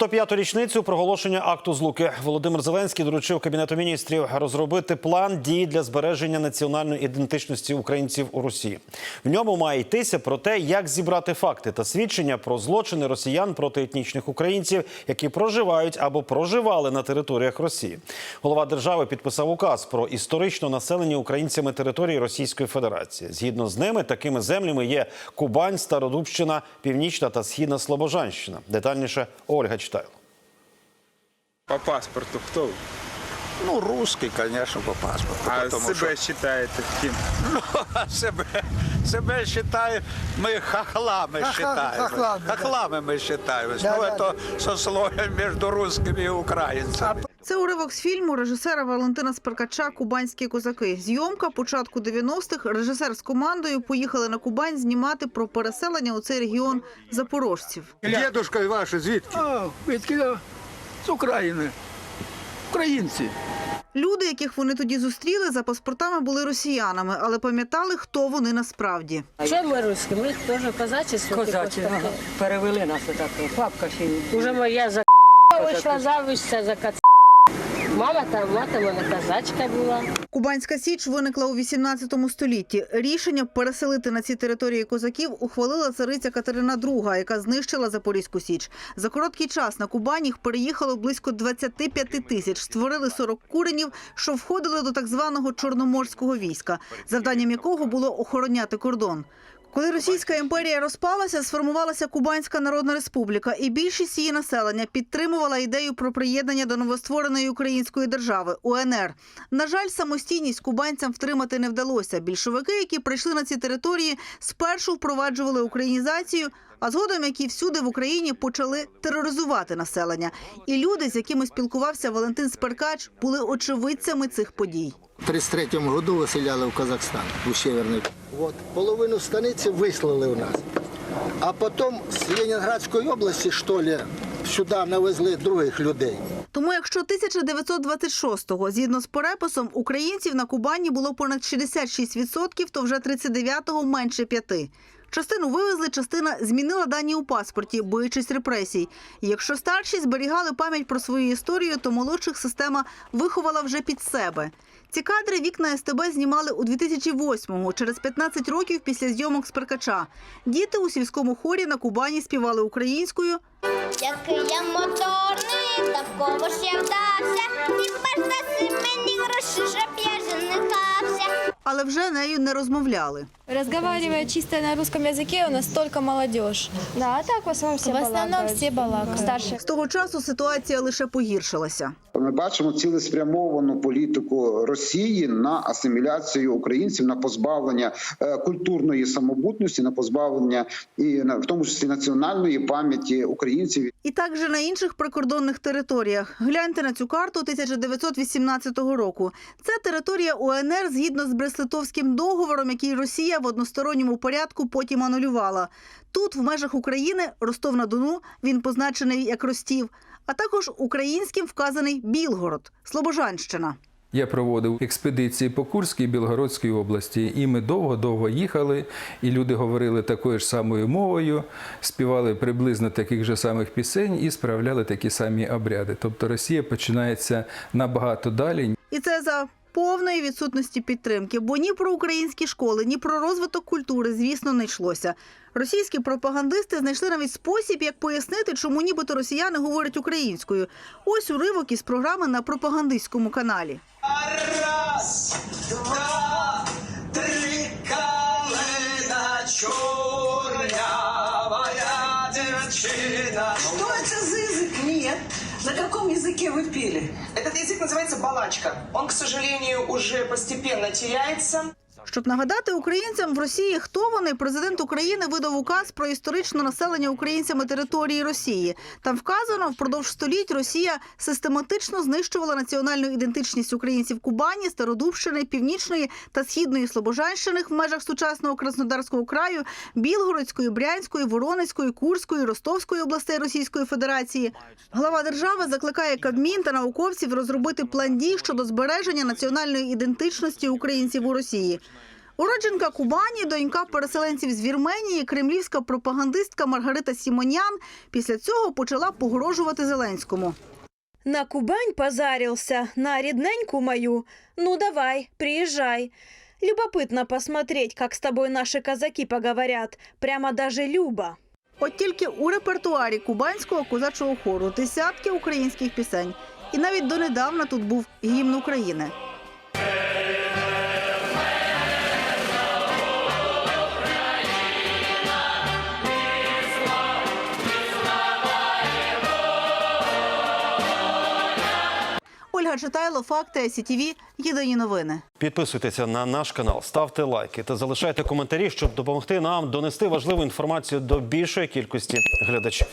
105-ту річницю проголошення акту злуки Володимир Зеленський доручив кабінету міністрів розробити план дій для збереження національної ідентичності українців у Росії. В ньому має йтися про те, як зібрати факти та свідчення про злочини росіян проти етнічних українців, які проживають або проживали на територіях Росії. Голова держави підписав указ про історично населення українцями території Російської Федерації. Згідно з ними, такими землями є Кубань, Стародубщина, Північна та Східна Слобожанщина. Детальніше Ольга Читайло. По паспорту хто ви? Ну, русский, конечно, по паспорту. А потому себе що- вважаєте ким? Ну, а себе, себе считаем, мы хохлами Ха-ха, считаем. хохлами, да. Хохлами мы считаем. Да, ну, да, это сословие между русскими и украинцами. Це уривок з фільму режисера Валентина Сперкача Кубанські козаки. Зйомка початку 90-х. Режисер з командою поїхали на Кубань знімати про переселення у цей регіон запорожців. Дедушка ваш звідки? А, відки з України. Українці. Люди, яких вони тоді зустріли, за паспортами були росіянами, але пам'ятали, хто вони насправді. Що ми русські? Ми теж козачество. Козачі ага, перевели нас отак. Папка ще Уже моя за вийшла заміж, за. Мама там, мати мене козачка була. Кубанська січ виникла у 18 столітті. Рішення переселити на ці території козаків ухвалила цариця Катерина II, яка знищила Запорізьку січ. За короткий час на Кубань їх переїхало близько 25 тисяч. Створили 40 куренів, що входили до так званого чорноморського війська, завданням якого було охороняти кордон. Коли Російська імперія розпалася, сформувалася Кубанська Народна Республіка, і більшість її населення підтримувала ідею про приєднання до новоствореної української держави УНР. На жаль, самостійність кубанцям втримати не вдалося. Більшовики, які прийшли на ці території, спершу впроваджували українізацію. А згодом, які всюди в Україні почали тероризувати населення, і люди, з якими спілкувався Валентин Сперкач, були очевидцями цих подій. В 33-му году виселяли в Казахстан, у Северний. От, половину станиці вислали у нас. А потім з Ленінградської області, що ли, сюди навезли других людей. Тому, якщо 1926-го, згідно з переписом, українців на Кубані було понад 66%, то вже 39-го менше п'яти. Частину вивезли, частина змінила дані у паспорті, боючись репресій. І якщо старші зберігали пам'ять про свою історію, то молодших система виховала вже під себе. Ці кадри вікна СТБ знімали у 2008-му, через 15 років після зйомок з Перкача. Діти у сільському хорі на Кубані співали українською, Який я моторний, навколо ж я вдався, і перш мені гроші, щоб я женихався. але вже нею не розмовляли. Разговаривая чисто на русском языке, у нас только молодежь. Да, а так в основному всі В основном все балакают. Старші. З того часу ситуація лише погіршилася. Ми бачимо цілеспрямовану політику Росії на асиміляцію українців, на позбавлення е, культурної самобутності, на позбавлення і на в тому числі національної пам'яті українців. І так же на інших прикордонних територіях. Гляньте на цю карту 1918 року. Це територія УНР згідно з Брест-Литовським договором, який Росія в односторонньому порядку потім анулювала. Тут, в межах України, Ростов-на-Дону, він позначений як Ростів, а також українським вказаний Білгород, Слобожанщина. Я проводив експедиції по Курській і Білгородській області, і ми довго-довго їхали, і люди говорили такою ж самою мовою, співали приблизно таких же самих пісень і справляли такі самі обряди. Тобто Росія починається набагато далі. І це за повної відсутності підтримки, бо ні про українські школи, ні про розвиток культури, звісно, не йшлося. Російські пропагандисти знайшли навіть спосіб, як пояснити, чому нібито росіяни говорять українською. Ось уривок із програми на пропагандистському каналі. Раз, два, три, калина чорнявая дівчина. Язык? Нет. На каком языке вы пели? Этот язык называется балачка. Он, к сожалению, уже постепенно теряется. Щоб нагадати українцям в Росії, хто вони, президент України видав указ про історичне населення українцями території Росії. Там вказано, впродовж століть Росія систематично знищувала національну ідентичність українців Кубані, Стародубщини, Північної та Східної Слобожанщини в межах сучасного Краснодарського краю, Білгородської, Брянської, Воронезької, Курської, Ростовської областей Російської Федерації. Глава держави закликає Кабмін та науковців розробити план дій щодо збереження національної ідентичності українців у Росії. Уродженка Кубані, донька переселенців з Вірменії, кремлівська пропагандистка Маргарита Сімонян після цього почала погрожувати Зеленському. На Кубань позарился, на рідненьку мою. Ну давай, приезжай. Любопытно посмотреть, как с тобой наши казаки поговорят. Прямо даже Люба. От тільки у репертуарі кубанського козачого хору десятки українських пісень. І навіть донедавна тут був гімн України. Ольга Читайло, факти СІТВ, єдині новини. Підписуйтеся на наш канал, ставте лайки та залишайте коментарі, щоб допомогти нам донести важливу інформацію до більшої кількості глядачів.